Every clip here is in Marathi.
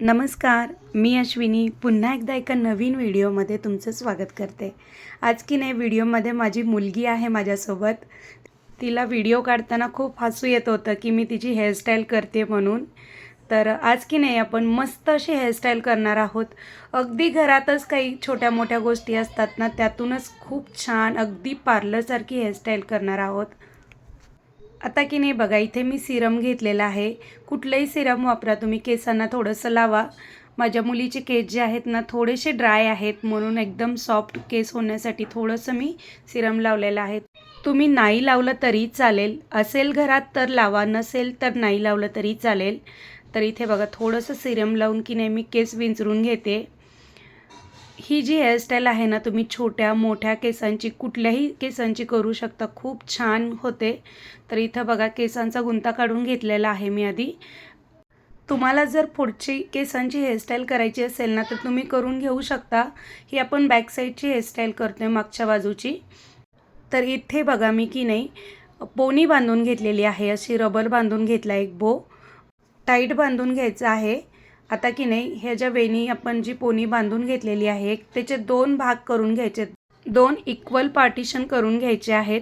नमस्कार मी अश्विनी. पुन्हा एकदा एका नवीन व्हिडिओमध्ये तुमचं स्वागत करते. आज की नाही व्हिडिओमध्ये माझी मुलगी आहे माझ्यासोबत. तिला व्हिडिओ काढताना खूप हसू येत होतं की मी तिची हेअरस्टाईल करते म्हणून. तर आज की नाही आपण मस्त अशी हेअरस्टाईल करणार आहोत. अगदी घरातच काही छोट्या मोठ्या गोष्टी असतात ना त्यातूनच खूप छान अगदी पार्लरसारखी हेअरस्टाईल करणार आहोत. आता की नाही बघा इथे मी सिरम घेतलेला आहे. कुठलंही सिरम वापरा तुम्ही केसांना थोडंसं लावा. माझ्या मुलीचे केस जे आहेत ना थोडेसे ड्राय आहेत म्हणून एकदम सॉफ्ट केस होण्यासाठी थोडंसं मी सिरम लावलेलं आहे. तुम्ही नाही लावलं तरी चालेल. असेल घरात तर लावा नसेल तर नाही लावलं तरी चालेल. तर इथे बघा थोडंसं सिरम लावून की नाही मी केस विंचरून घेते. ही जी हेअरस्टाईल आहे ना तुम्ही छोट्या मोठ्या केसांची कुठल्याही केसांची करू शकता. खूप छान होते. तर इथं बघा केसांचा गुंता काढून घेतलेला आहे मी आधी. तुम्हाला जर पुढची केसांची हेअरस्टाईल करायची असेल ना तर तुम्ही करून घेऊ शकता. ही आपण बॅकसाईडची हेअरस्टाईल करतो आहे मागच्या बाजूची. तर इथे बघा मी की नाही पोनी बांधून घेतलेली आहे. अशी रबर बांधून घेतला एक बो. टाईट बांधून घ्यायचं आहे. आता की नाही ह्या ज्या वेणी आपण जी पोनी बांधून घेतलेली आहे त्याचे दोन भाग करून घ्यायचे. दोन इक्वल पार्टिशन करून घ्यायचे आहेत.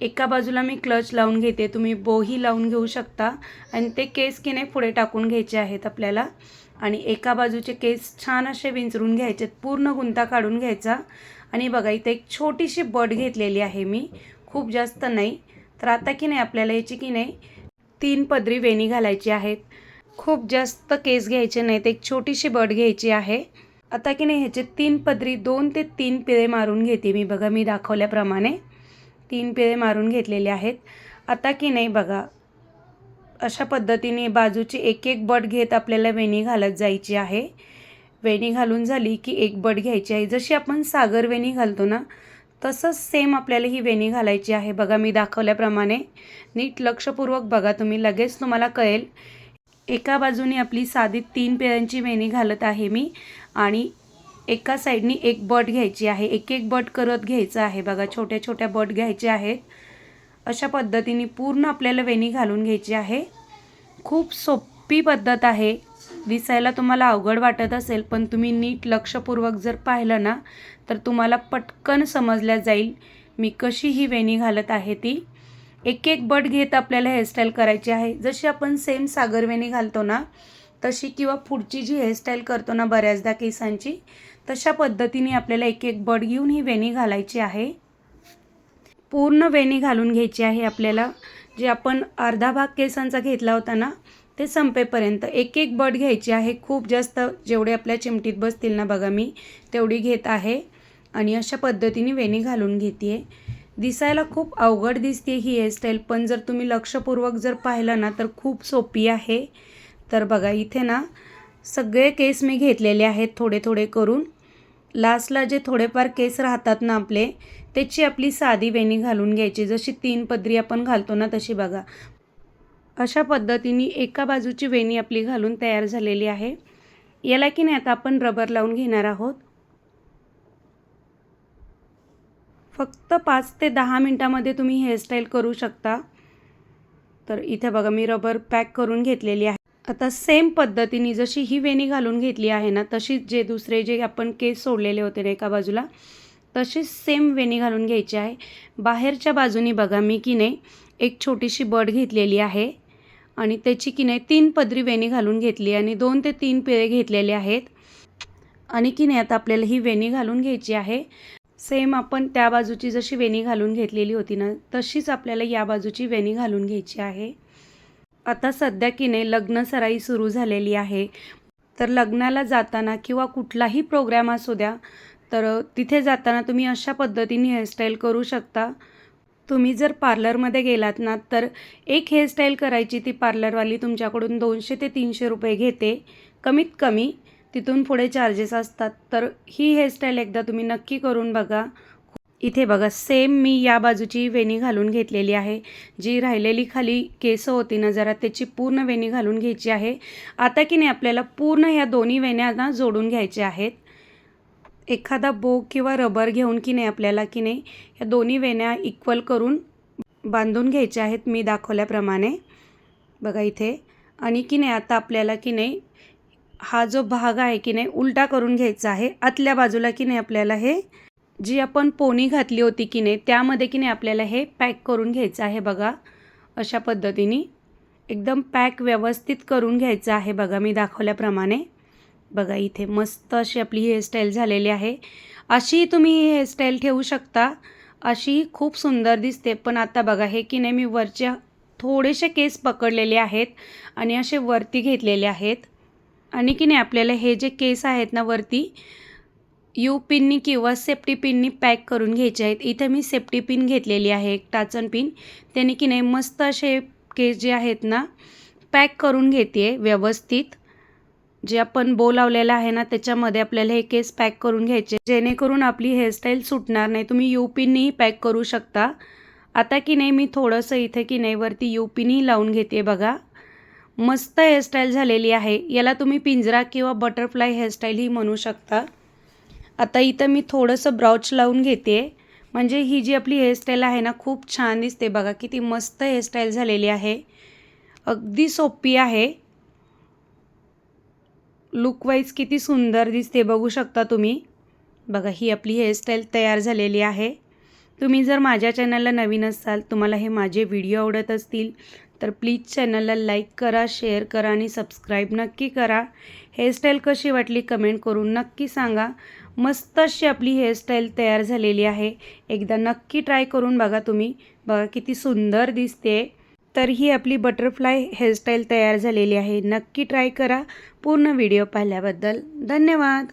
एका बाजूला मी क्लच लावून घेते तुम्ही बोही लावून घेऊ शकता. आणि ते केस की नाही पुढे टाकून घ्यायचे आहेत आपल्याला. आणि एका बाजूचे केस छान असे विंचरून घ्यायचे पूर्ण गुंता काढून घ्यायचा. आणि बघा इथे एक छोटीशी बट घेतलेली आहे मी. खूप जास्त नाही. तर आता की नाही आपल्याला याची की नाही तीन पदरी वेणी घालायची आहेत. खूप जास्त केस घ्यायचे नाहीत एक छोटीशी बट घ्यायची आहे. आता की नाही ह्याचे तीन पदरी दोन ते तीन पिळे मारून घेते मी. बघा मी दाखवल्याप्रमाणे तीन पिळे मारून घेतलेले आहेत. आता की नाही बघा अशा पद्धतीने बाजूची एक एक बट घेत आपल्याला वेणी घालत जायची आहे. वेणी घालून झाली की एक बट घ्यायची आहे. जशी आपण सागर वेणी घालतो ना तसंच सेम आपल्याला ही वेणी घालायची आहे. बघा मी दाखवल्याप्रमाणे नीट लक्षपूर्वक बघा तुम्ही लगेच तुम्हाला कळेल एका बाजूने आपली साधी तीन पेऱ्यांची वेणी घालत आहे मी आणि एका साईडनी एक बट घ्यायची आहे. एक एक बट करत घ्यायचं आहे. बघा छोट्या छोट्या बट घ्यायचे आहेत. अशा पद्धतीने पूर्ण आपल्याला वेणी घालून घ्यायची आहे. खूप सोपी पद्धत आहे. दिसायला तुम्हाला अवघड वाटत असेल पण तुम्ही नीट लक्षपूर्वक जर पाहिलं ना तर तुम्हाला पटकन समजल्या जाईल मी कशी ही वेणी घालत आहे ती. एक एक बट घेत आपल्याला हेअरस्टाईल करायची आहे. जशी आपण सेम सागरवेणी घालतो ना तशी किंवा पुढची जी हेअरस्टाईल करतो ना बऱ्याचदा केसांची तशा पद्धतीने आपल्याला एक एक बट घेऊन ही वेणी घालायची आहे. पूर्ण वेणी घालून घ्यायची आहे आपल्याला. जे आपण अर्धा भाग केसांचा घेतला होता ना ते संपेपर्यंत एक एक बट घ्यायची आहे. खूप जास्त जेवढे आपल्या चिमटीत बसतील ना बघा मी तेवढी घेत आहे. आणि अशा पद्धतीने वेणी घालून घेते आहे दिसायला खूप अवघड दिसते ही हेअरस्टाईल पण जर तुम्ही लक्षपूर्वक जर पाहिलं ना तर खूप सोपी आहे. तर बघा इथे ना सगळे केस मी घेतलेले आहेत थोडे थोडे करून. लास्टला जे थोडेफार केस राहतात ना आपले त्याची आपली साधी वेणी घालून घ्यायची. जशी तीन पदरी आपण घालतो ना तशी बघा. अशा पद्धतीने एका बाजूची वेणी आपली घालून तयार झालेली आहे. याला की नाही आता आपण रबर लावून घेणार आहोत. फक्त पाच ते दहा मिनटामध्ये तुम्ही हेअरस्टाईल करू शकता. तर इथे बघा मी रबर पॅक करून घेतलेली आहे. आता सेम पद्धतीने जशी ही वेणी घालून घेतली आहे ना तशीच जे दुसरे जे आपण केस सोडलेले होते ना एका बाजूला तशीच सेम वेणी घालून घ्यायची आहे. बाहेरच्या बाजूनी बघा मी की नाही एक छोटीशी बड घेतलेली आहे आणि त्याची की नाही तीन पदरी वेणी घालून घेतली आणि दोन ते तीन पिळे घेतलेले आहेत. आणि की नाही आता आपल्याला ही वेणी घालून घ्यायची आहे. सेम आपण त्या बाजूची जशी वेणी घालून घेतलेली होती ना तशीच आपल्याला या बाजूची वेणी घालून घ्यायची आहे. आता सध्या की नाही लग्न सराई सुरू झालेली आहे. तर लग्नाला जाताना किंवा कुठलाही प्रोग्राम असू द्या तर तिथे जाताना तुम्ही अशा पद्धतीने हेअरस्टाईल करू शकता. तुम्ही जर पार्लरमध्ये गेलात ना तर एक हेअरस्टाईल करायची ती पार्लरवाली तुमच्याकडून दोनशे ते तीनशे रुपये घेते. कमीत कमी तिथून पुढे चार्जेस असतात. तर ही हेअरस्टाईल एकदा तुम्ही नक्की करून बघा. इथे बघा सेम मी या बाजूची वेणी घालून घेतलेली आहे. जी राहिलेली खाली केस होती ना जरा त्याची पूर्ण वेणी घालून घ्यायची आहे. आता की नाही आपल्याला पूर्ण ह्या दोन्ही वेण्यांना जोडून घ्यायच्या आहेत. एखादा बो किंवा रबर घेऊन की नाही आपल्याला की नाही ह्या दोन्ही वेण्या इक्वल करून बांधून घ्यायच्या आहेत मी दाखवल्याप्रमाणे. बघा इथे. आणि की नाही आता आपल्याला की नाही हा जो भाग आहे की नाही उलटा करून घ्यायचा आहे. आतल्या बाजूला की नाही आपल्याला हे जी आपण पोनी घातली होती की नाही त्यामध्ये की नाही आपल्याला हे पॅक करून घ्यायचं आहे बघा. अशा पद्धतीने एकदम पॅक व्यवस्थित करून घ्यायचं आहे बघा मी दाखवल्याप्रमाणे. बघा इथे मस्त अशी आपली हेअरस्टाईल झालेली आहे. अशी तुम्ही ही हेअरस्टाईल ठेवू शकता. अशी खूप सुंदर दिसते. पण आता बघा हे की नाही मी वरच्या थोडेसे केस पकडलेले आहेत आणि असे वरती घेतलेले आहेत. आणि की नाही आपल्याला हे जे केस आहेत ना वरती यू पिननी किंवा सेफ्टी पिननी पॅक करून घ्यायचे आहेत. इथे मी सेफ्टी पिन घेतलेली आहे एक टाचन पिन. त्याने की नाही मस्त असे केस जे आहेत ना पॅक करून घेते व्यवस्थित. जे आपण बो लावलेला आहे ना त्याच्यामध्ये आपल्याला हे केस पॅक करून घ्यायचे. जेणेकरून आपली हेअरस्टाईल सुटणार नाही. तुम्ही यू पिननीही पॅक करू शकता. आता की नाही मी थोडंसं इथे की नाही वरती यू पिनही लावून घेते बघा. मस्त हेअरस्टाईल झालेली आहे. याला तुम्ही पिंजरा किंवा बटरफ्लाय हेअरस्टाईलही म्हणू शकता. आता इथं मी थोडंसं ब्राउच लावून घेते. म्हणजे ही जी आपली हेअरस्टाईल आहे ना खूप छान दिसते बघा किती मस्त हेअरस्टाईल झालेली आहे. अगदी सोपी आहे. लुकवाईज किती सुंदर दिसते बघू शकता तुम्ही. बघा ही आपली हेअरस्टाईल तयार झालेली आहे. तुम्ही जर माझ्या चॅनलला नवीन असाल तुम्हाला हे माझे व्हिडिओ आवडत असतील तर प्लीज चॅनलला लाईक करा शेअर करा आणि सबस्क्राईब नक्की करा. हेअरस्टाईल कशी वाटली कमेंट करून नक्की सांगा. मस्त अशी आपली हेअरस्टाईल तयार झालेली आहे. एकदा नक्की ट्राय करून बघा तुम्ही. बघा किती सुंदर दिसते तर ही आपली बटरफ्लाय हेअरस्टाईल तयार झालेली आहे. नक्की ट्राय करा. पूर्ण व्हिडिओ पाहिल्याबद्दल धन्यवाद.